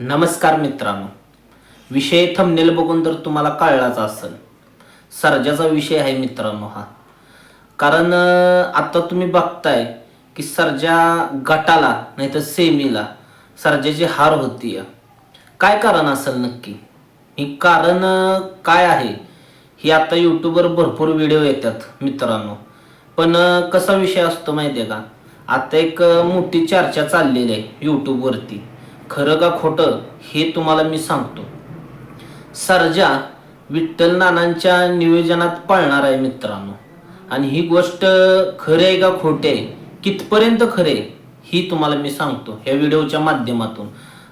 नमस्कार मित्रांनो. विषय थंबनेल बघून तर तुम्हाला कळलाच असेल. सर्जाचा विषय आहे मित्रांनो हा. कारण आता तुम्ही बघताय की सर्जा गटाला नाही तर सेमीला सर्जाची हार होती. काय कारण असेल नक्की? ही कारण काय आहे? ही आता यूट्यूबवर भरपूर व्हिडिओ येतात मित्रांनो. पण कसा विषय असतो माहिती आहे का? आता एक मोठी चर्चा चाललेली आहे यूट्यूबवरती खरं का खोटं हे तुम्हाला मी सांगतो. सर्जा विठ्ठल नानांच्या नियोजनात पाळणार आहे मित्रांनो. आणि ही गोष्ट खरे आहे का खोटे आहे? कितपर्यंत खरे ही तुम्हाला मी सांगतो ह्या व्हिडिओच्या माध्यमातून.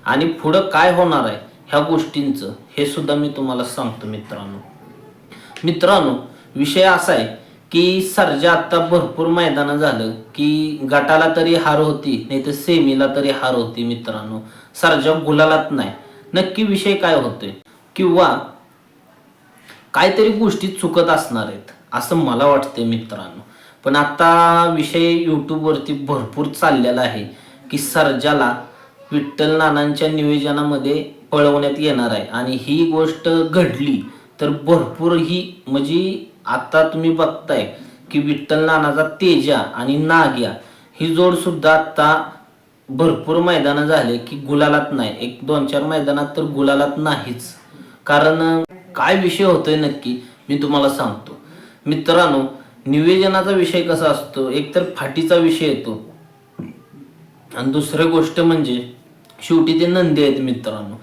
आणि पुढं काय होणार आहे ह्या गोष्टींचं हे सुद्धा मी तुम्हाला सांगतो मित्रांनो. मित्रांनो विषय असा आहे की सर्जा आता भरपूर मैदानं झालं की गटाला तरी हार होती नाही तर सेमीला तरी हार होती मित्रांनो. सर्जा गुलालात नाही. नक्की विषय काय होतोय? किंवा काहीतरी गोष्टी चुकत असणार आहेत असं मला वाटतंय मित्रांनो. पण आता विषय यूट्यूबवरती भरपूर चाललेला आहे की सर्जाला विठ्ठल नानांच्या नियोजनामध्ये पळवण्यात येणार आहे. आणि ही गोष्ट घडली तर भरपूर ही म्हणजे आता तुम्ही बघताय की विठ्ठल नानाचा तेजा आणि नाग्या ही जोड सुद्धा आता भरपूर मैदानं झाले की गुलालात नाही. एक दोन चार मैदानात तर गुलालात नाहीच. कारण काय विषय होतोय नक्की मी तुम्हाला सांगतो. मित्रांनो निवेदनाचा विषय कसा असतो? एकतर फाटीचा विषय येतो. आणि दुसरी गोष्ट म्हणजे शेवटी ते नंदी आहेत मित्रांनो.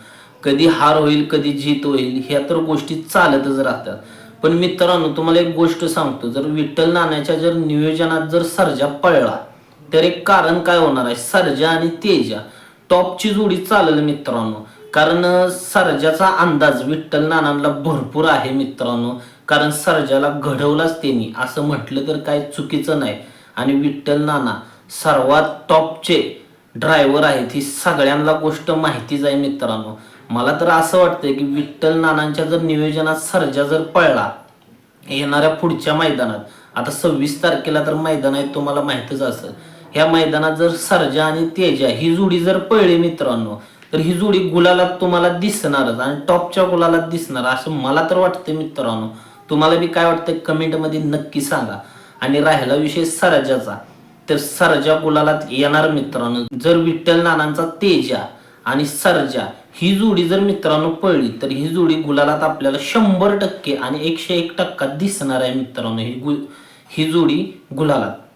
कधी हार होईल कधी जीत होईल ह्या तर गोष्टी चालतच राहतात. पण मित्रांनो तुम्हाला एक गोष्ट सांगतो. जर विठ्ठल नाण्याच्या जर नियोजनात जर सर्जा पळला तर एक कारण काय होणार आहे? सर्जा आणि तेजा. टॉपची जोडी चालेल मित्रांनो. कारण सर्जाचा अंदाज विठ्ठल नानांना भरपूर आहे मित्रांनो. कारण सर्जाला घडवलाच त्यांनी. असं म्हटलं तर काय चुकीचं नाही. आणि विठ्ठल नाना सर्वात टॉपचे ड्रायव्हर आहेत ही सगळ्यांना गोष्ट माहितीच आहे मित्रांनो. मला तर असं वाटतंय की विठ्ठल नानांच्या जर नियोजनात सर्जा जर पळला येणाऱ्या पुढच्या मैदानात आता सव्वीस तारखेला तर मैदान आहे तुम्हाला माहितच असेल. ह्या मैदानात जर सर्जा आणि तेजा ही जोडी जर पळली मित्रांनो तर ही जोडी गुलालात तुम्हाला दिसणारच आणि टॉपच्या गुलालात दिसणार असं मला तर वाटतं मित्रांनो. तुम्हाला बी काय वाटतं कमेंटमध्ये नक्की सांगा. आणि राहिला विषय सर्जाचा तर सरजा गुलालात येणार मित्रांनो. जर विठ्ठल नानांचा तेजा आणि सर्जा ही जोडी जर मित्रांनो पळली तर ही जोडी गुलालात आपल्याला शंभर टक्के आणि एकशे एक टक्का दिसणार आहे मित्रांनो. ही गु ही जोडी गुलालात.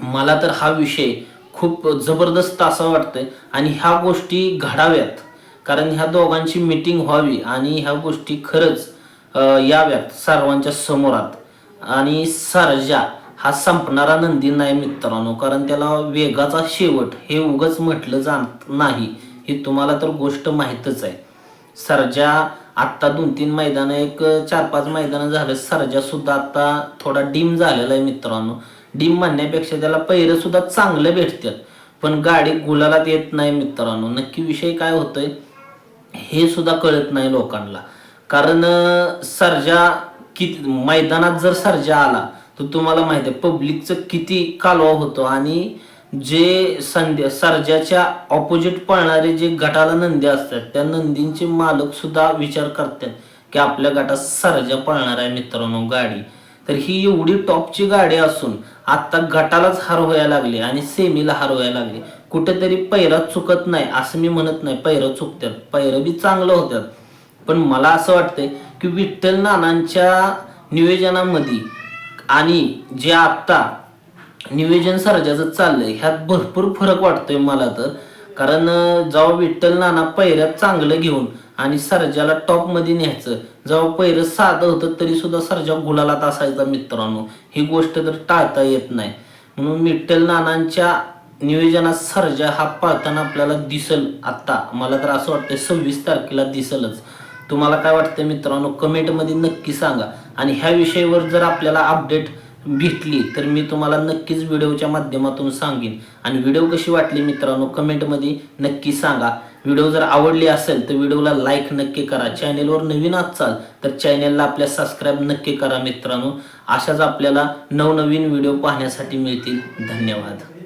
मला तर हा विषय खूप जबरदस्त असा वाटतंय. आणि ह्या गोष्टी घडाव्यात. कारण ह्या दोघांची मिटिंग व्हावी आणि ह्या गोष्टी खरंच याव्यात सर्वांच्या समोरात. आणि सर्जा हा संपणारा नंदी नाही मित्रांनो कारण त्याला वेगाचा शेवट हे उगच म्हटलं जात नाही ही तुम्हाला तर गोष्ट माहीतच आहे. सर्जा आत्ता दोन तीन मैदानं एक चार पाच मैदानं झालं सर्जा सुद्धा आता थोडा डीम झालेला आहे मित्रांनो. डीम म्हणण्यापेक्षा त्याला पैर सुद्धा चांगलं भेटतात पण गाडी गुलालात येत नाही मित्रांनो. नक्की विषय काय होतोय? हे सुद्धा कळत नाही लोकांना. कारण सर्जा किती मैदानात जर सर्जा आला तर तुम्हाला माहिती आहे पब्लिकचं किती कालवा होतो आणि जे संध्या सर्जाच्या ऑपोजिट पळणारे जे गटाला नंदी असतात त्या नंदींचे मालक सुद्धा विचार करतात की आपल्या गटात सर्जा पळणार आहे मित्रांनो गाडी. तर ही एवढी टॉपची गाडी असून आता गटालाच हार व्हायला लागली आणि सेमीला हार व्हायला लागले. कुठेतरी पैरा चुकत नाही असं मी म्हणत नाही. पैरं चुकतात पैरं बी चांगलं होतात. पण मला असं वाटतंय की विठ्ठल नानांच्या नियोजनामध्ये आणि जे आत्ता नियोजन सर्जाचं चाललंय ह्यात भरपूर फरक वाटतोय मला तर. कारण जाऊ जेव्हा विठ्ठल नाना पैऱ्यात चांगलं घेऊन आणि सरजाला टॉपमध्ये न्यायचं. जेव्हा पहिलं साधं होतं तरी सुद्धा सर्जा गुलालात असायचा मित्रांनो. ही गोष्ट तर टाळता येत नाही. म्हणून विठ्ठल नानांच्या नियोजनात सर्जा हा पाळताना आपल्याला दिसल आत्ता. मला तर असं वाटतं सव्वीस तारखेला दिसलच. तुम्हाला काय वाटतं मित्रांनो? कमेंटमध्ये नक्की सांगा. आणि ह्या विषयावर जर आपल्याला अपडेट भेटली तर मी तुम्हाला नक्कीच व्हिडिओच्या माध्यमातून सांगेन. आणि व्हिडिओ कशी वाटली मित्रांनो कमेंटमध्ये नक्की सांगा. व्हिडिओ जर आवडली असेल तर व्हिडिओला लाईक नक्की करा. चॅनेलवर नवीन असाल तर चॅनेलला आपल्या सबस्क्राईब नक्की करा मित्रांनो. अशाच आपल्याला नवनवीन व्हिडिओ पाहण्यासाठी मिळतील. धन्यवाद.